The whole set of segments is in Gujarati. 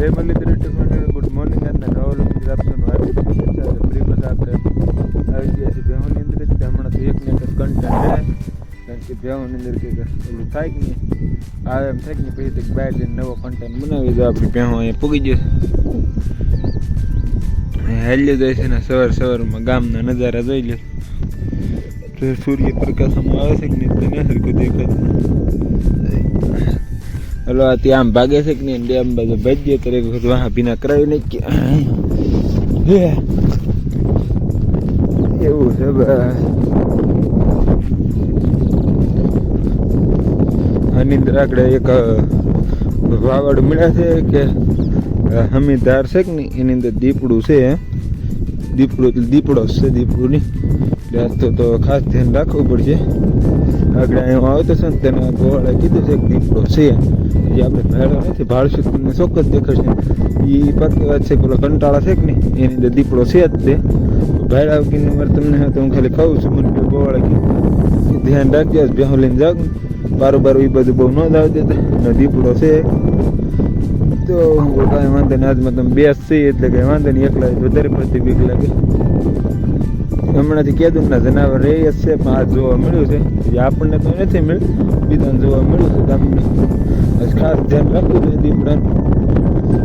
જય મુરલીધર ગુડ મોર્નિંગ. અને રાહુલ મિત્ર શુભેચ્છા છે. ફરી આપણે આવી ગયા છે ભેહોની અંદર જ હમણાં તો એક ને એક કન્ટેન્ટ કારણ કે ભેહોની અંદર કંઈક ઓલું થાય કે નહીં? આવે એમ થાય કે નહીં? પછી કંઈક બહાર જઈને નવો કન્ટેન્ટ બનાવી દો. આપણી ભેહો અહીંયા પૂગી જશે હેલ્યો જાય છે ને સવાર સવારમાં ગામના નજારા જોઈ લે તો સૂર્યપ્રકાશમાં આવે છે કે નહીં? તો નહીં સરખું દેખાતું હલો ત્યાં આમ ભાગે છે કે નહીં? ડેમ બાજુ ભજીએ તો એક વાહ ભીના કરાવી નાખીએ. એવું છે બસ. આની અંદર એક વાવડ મળ્યા છે કે હમીદાર છે કે નહીં? એની અંદર દીપડું છે દીપડું એટલે દીપડો છે દીપડું નહીં તો તો ખાસ ધ્યાન રાખવું પડશે. આગળ છે ને તેના ગોવાળે કીધું છે કે દીપડો છે. જે આપણે ભેળો નથી ભાળશું તો તમને ચોક્કસ દેખાશે એ પાકી વાત છે, પેલો કંટાળા છે કે નહીં? એની અંદર દીપડો છે જ તે. ભાડા કીને મારે તમને તો હું ખાલી ખાઉં છું, મને પેલો કે ધ્યાન રાખજો બેહું લઈને જાવ બારું બારું એ બધું બહુ ન જ આવી દેતા દીપડો છે. તો કાંઈ વાંધો નહીં. આજમાં તમે બેસ છે, એટલે કંઈ વાંધો નહીં. એકલા વધારે પડતી બીક લાગે. હમણાંથી કહેતું ના જનાવર જ છે, પણ આ જોવા મળ્યું છે. જે આપણને તો નથી મળ્યું, બીજાને જોવા મળ્યું છે ગામને. ખાસ ધ્યાન રાખવું જોઈએ દીપડાનું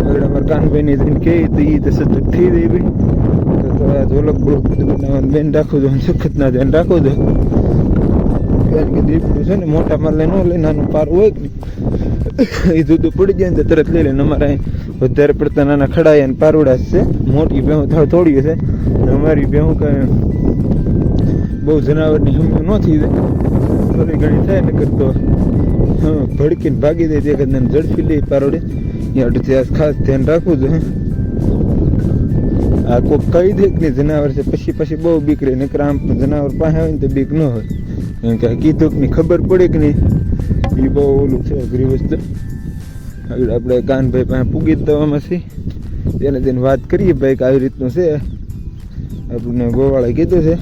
આગળ અમારા કાનભાઈની જઈને કહે, તો એ તો સતત થઈ રહી ભાઈ. તો આ ઝોલક બોલક બનાવવાનું બેન રાખવું જોઈએ, સખત ના ધ્યાન રાખવું જોઈએ. કારણ કે દીપડું છે ને, મોટા માલ ન લઈ નાનું પારું હોય એ દૂધ પડી જાય ને તરત લઈ લે. અમારે વધારે પડતા નાના ખડાયા ને પારુડા છે. મોટી ભેહું થોડી થોડી છે અમારી ભેહું કાંઈ બહુ જનાવરની હમી નથી થોડી ઘણી થાય ને કરતો ભડકીને ભાગી દે તે કદાચ ઝડપી લે પારોડે. યાર ખાસ ધ્યાન રાખવું જોઈએ આ કોઈ કહી દે કે જનાવર છે, પછી પછી બહુ બીક રહે નકર આમ જનાવર પાસે હોય ને તો બીક ન હોય. કારણ કે નહીં ખબર પડે કે નહીં એ બહુ ઓલું છે, અઘરી વસ્તુ. આગળ આપણે કાનભાઈ પાસે પૂગી દવામાં છે તેને તેને વાત કરીએ ભાઈ કે આવી રીતનું છે. આપણને ગોવાળા કીધું છે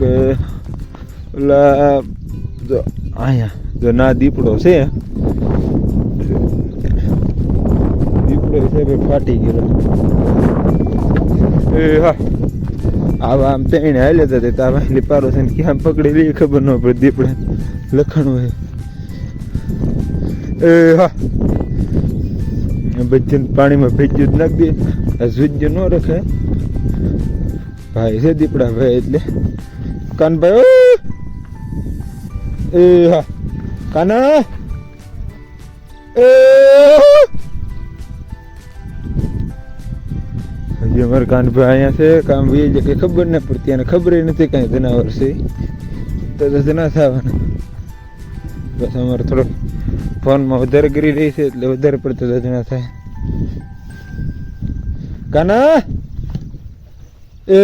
કે ઓલા જો અહીંયા જો ના દીપડો છે. દીપડો છે, ભાઈ ફાટી ગયેલો. એ હા. આવા આમ તેણે હાલ્યા હતા તે તાવા લીપારો છે ને ક્યાં પકડી લઈએ ખબર ન પડે દીપડા. લખણું હે. એ હા. બચ્ચન પાણીમાં ભેજ્યું જ નાખ દે. આ જુજ્ય ન રખે. ભાઈ છે દીપડા ભાઈ એટલે. કાનભાઈ! એ હા. કાના? એ હજી અમારે કાનભાઈ અહીંયા છે, કામ ભાઈ જે કંઈ ખબર ના પડતી અને ખબર નથી કાંઈ જનાવર છે. તો તો ના થવાના. બસ અમારે થોડોક ફોનમાં વધારે કરી રહી છે, એટલે વધારે પડતો રચના થાય. કાના? એ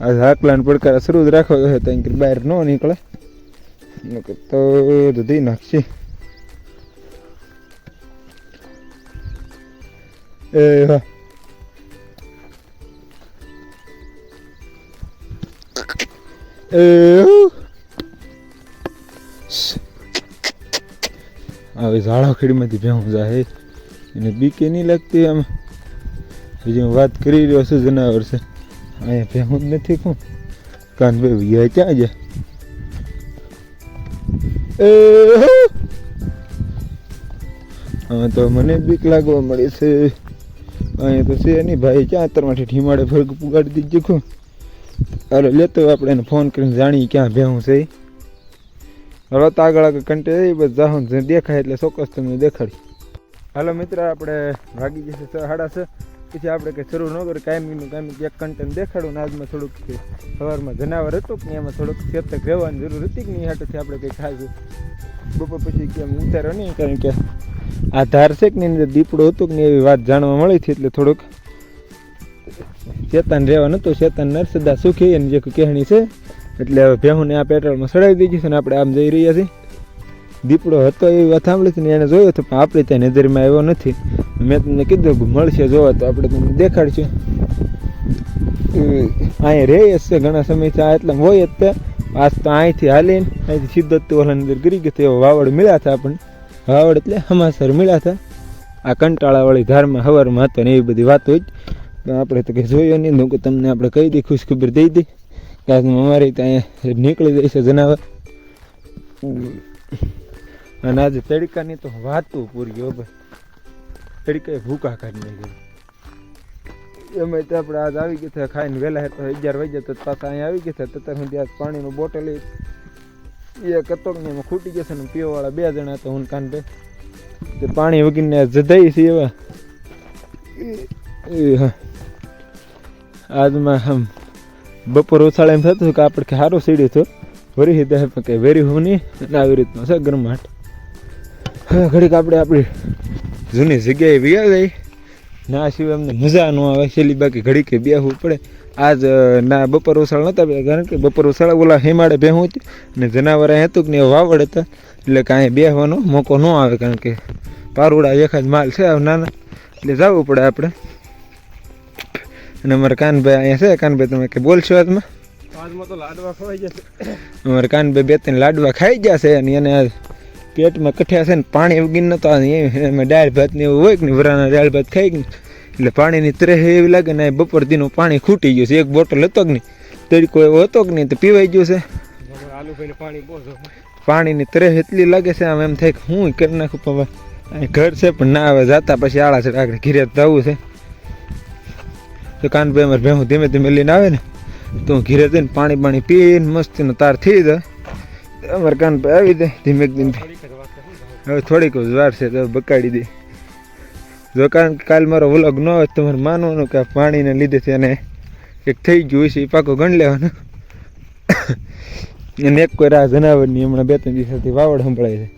આ હાકલાન પડકાર શરૂ જ રાખો તો બહાર ન નીકળે. તો દૂધી નાખશે. હા. એ હવે ઝાડા ખીડીમાંથી ભેહું જાય એને બીકે નહીં લાગતી આમ બીજી હું વાત કરી રહ્યો છું જનાવર છે. અહીંયા ભેહું જ નથી કોણ? કાનભાઈ વિયા ક્યાં જાય? એ, હા. તો મને બીક લાગવા મળી છે. અહીંયા તો છે નહીં ભાઈ, ક્યાં અત્યારમાંથી ઠીમાડે ફરક પુગાડી દીધું ખું અરે લેતો આપણે એને ફોન કરીને જાણીએ ક્યાં ભેહું છે. ઈ. હવે તો આગળ આગળ કંટે એ બસ જાહું દેખાય એટલે ચોક્કસ તમને દેખાડી. હાલો, મિત્ર, આપણે વાગી જશે સાડા છ. પછી આપણે કંઈ શરૂ ન કરીએ કાયમીનું કાયમી એક કન્ટેન્ટ દેખાડું ને આજમાં થોડુંક સવારમાં જનાવર હતું કે એમાં થોડુંક ચેતક રહેવાની જરૂર હતી કે નહીં, હાટોથી આપણે કંઈ ખાધું બપોર પછી કેમ ઉતારો નહીં, કારણ કે આ ધાર છે કે અંદર દીપડો હતો કે એવી વાત જાણવા મળી હતી એટલે થોડુંક ચેતન રહેવા નહોતું ચેતન નરસદા સુખી એની જે કહેણી છે, એટલે હવે ભેહુંને આ પેટ્રોલમાં સડાવી દીધી છે ને આપણે આમ જઈ રહ્યા છીએ. દીપડો હતો એવી વાત સાંભળી હતી ને એને જોયો હતો પણ આપણે ત્યાં નજરમાં આવ્યો નથી. મેં તમને કીધું કે મળશે, જોવા તો આપણે તમને દેખાડશું. અહીંયા રહે જ છે ઘણા સમયથી આ એટલે હોય જ તે. આજ તો અહીંથી હાલીને, અહીંથી સીધો તે ઓલા અંદર ગરી ગયો એવો વાવડ મળ્યા હતા આપણને. વાવડ એટલે હમાસર મળ્યા હતા. આ કંટાળાવાળી ધારમાં, હવારમાં હતો ને એવી બધી વાતો જ. આપણે તો કંઈ જોયો નહીં તો તમને આપણે કહી દઈ, ખુશખબર દઈ દઈ. કે આજમાં અમારી ત્યાં નીકળી જાય છે જનાવર અને આજે તડકાની તો વાતું પૂરી હો ભાઈ. તડકાએ ભૂકા કાઢી નાખી એમાં તો આપણે આજ આવી ગયા હતા ખાઈને વહેલા હતા અગિયાર વાગ્યા તો પાછા અહીંયા આવી ગયા હતા તત્તર ત્યાં પાણીનું બોટલ એ કતોક ને એમાં ખૂટી જશે ને પીવાવાળા બે જણા હતા, હું કાન તે પાણી વગીને જધાઈ છે એવા. હા. આજમાં આમ બપોર ઉછાળે એમ થતું કે આપણે કે સારું સીડ્યું હતું. વરી હિદા કે વેરી હું નહીં. અને આવી રીતનું છે ગરમાટ ઘડીક આપણે આપણી જૂની જગ્યાએ વ્યા જાય ના સિવાય અમને મજા ન આવે. છેલ્લી બાકી ઘડીકે બેહવું પડે. આજ ના બપોર ઉછાળ નહોતા બે કારણ કે બપોર ઉછાળ ઓલા હેમાડે બેહવું હતું ને જનાવર હતું કે ને વાવડ હતા. એટલે કાંઈ બેહવાનો મોકો ન આવે કારણ કે પારુડા એકાદ માલ છે નાના. એટલે જવું પડે આપણે. અને અમારા કાનભાઈ અહીંયા છે. કાનભાઈ તમે કે બોલશો આજમાં આજમાં તો લાડવા અમારા કાનભાઈ બે ત્રણ લાડવા ખાઈ ગયા છે અને એને આ પેટમાં કઠ્યા છે ને પાણી ઉગીને નતા એમાં દાળ ભાત ને એવું હોય કે વરાના દાળ ભાત ખાઈ ને એટલે પાણીની ત્રેહ એવી લાગે ને બપોર દીનું પાણી ખૂટી ગયું છે. એક બોટલ હતો કે નહીં? તરીકો એવો હતો કે નહીં, તો પીવાઈ ગયું છે. પાણી પાણીની ત્રેહ એટલી લાગે છે, આમ એમ થાય કે હું કરી નાખું પપ્પા. અહીં ઘર છે, પણ ના હવે જાતા પછી આળા છે આગળ ઘીરે જવું છે. તો કાનભાઈ અમારે ભેહું ધીમે ધીમે લઈને આવે ને, તો ઘીરે જઈને પાણી પાણી પીને મસ્તીનો તાર થઈ જાય. અમારે પર આવી દે ધીમે ધીમે. હવે થોડીક વાર છે તો બકાડી દે. જો કારણ કે કાલ મારો વ્લોગ ન હોય તમારે માનવાનું કે પાણીને લીધે છે અને એક થઈ ગયું છે એ પાકો ગણ લેવાનો. અને એક કોઈ રાહ જનાવરની હમણાં બે ત્રણ દિવસથી વાવડ સંભળાય છે.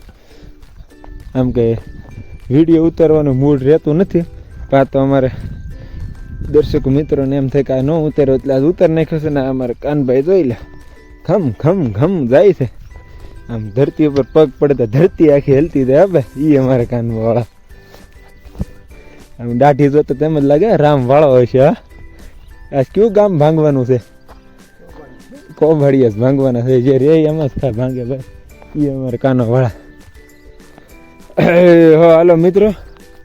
આમ કે વીડિયો ઉતારવાનું મૂડ રહેતું નથી. પા તો અમારે દર્શકો મિત્રોને એમ થાય કે આ ન ઉતાર્યો એટલે આજ ઉતાર નાખ્યો છે ને અમારે કાનભાઈ જોઈ લે. ખમ ખમ ખમ જાય છે. આમ ધરતી ઉપર પગ પડે તો ધરતી આખી હલતી જાય હવે એ અમારે કાનમાં વાળા આમ દાઢી જોતો તેમ જ લાગે રામ વાળો હોય છે આ કયું ગામ ભાંગવાનું છે? કોભાડિયા જ ભાંગવાના છે, જે રે એમાં જ થાય ભાંગે, ભાઈ. એ અમારે કાનો વાળા હો, હાલો મિત્રો.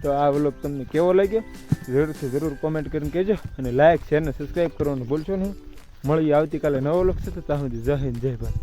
તો આ વ્લોગ તમને કેવો લાગ્યો? જરૂરથી જરૂર કોમેન્ટ કરીને કહેજો અને લાઈક શેર ને સબસ્ક્રાઈબ કરવાનું ભૂલશો નહીં. મળીએ આવતીકાલે નવો વ્લોગ છે તો ત્યાં સુધી જય હિન્દ, જય ભારત.